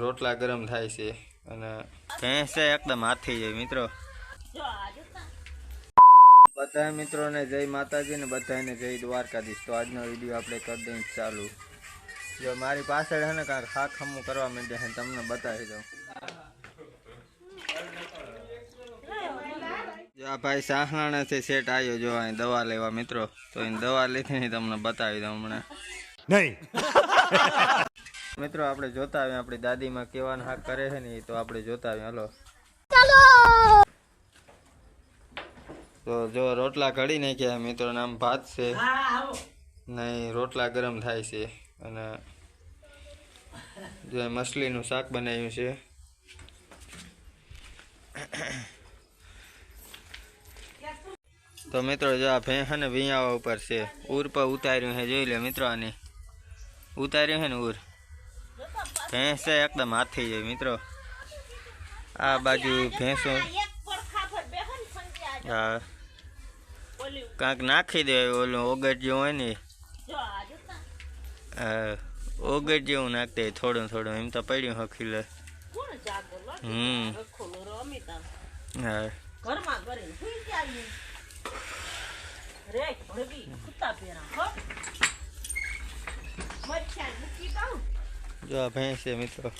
રોટલા ગરમ થાય છે અને ભેંસે એકદમ હાથી જાય મિત્રો. બધા મિત્રોને જય માતાજી ને બધાને જય દ્વારકાધીશ. તો આજનો વીડિયો આપણે કરી દઈએ ચાલુ. જો મારી પાછળ છે ને કાંઈક હાક હમું કરવા માંડ્યા છે, તમને બતાવી દઉં. જો આ ભાઈ સાહણા છે સેટ આવ્યો જો અહીં દવા લેવા, મિત્રો. તો એની દવા લીધી તમને બતાવી દઉં હમણાં. નહીં. મિત્રો, આપણે જોતા આવીએ આપણી દાદીમાં કેવાન હાક કરે છે ને તો આપણે જોતા આવીએ હલો. તો જો રોટલા ઘડી નાખ્યા મિત્રો નામ ભાત છે. નહીં રોટલા ગરમ થાય છે. અને જો મછલીનું શાક બનાવ્યું છે. તો મિત્રો, જો આ ભેં છે ને વિયાવા ઉપર છે. ઉર પર ઉતાર્યું છે, જોઈ લે મિત્રો આની. ઉતાર્યું છે ને ઉર ભેંસ છે એકદમ હાથી જાય મિત્રો. આ બાજુ ભેંસો. હા. કાંક નાખી દે ઓલું ઓગટ જેવું હોય ને. ઓગટ જેવું નાખ દે થોડું થોડું. એમ તો પડ્યું હખી લે હમ. હા. ઘરમાં જો આ ભેંસ છે મિત્રો.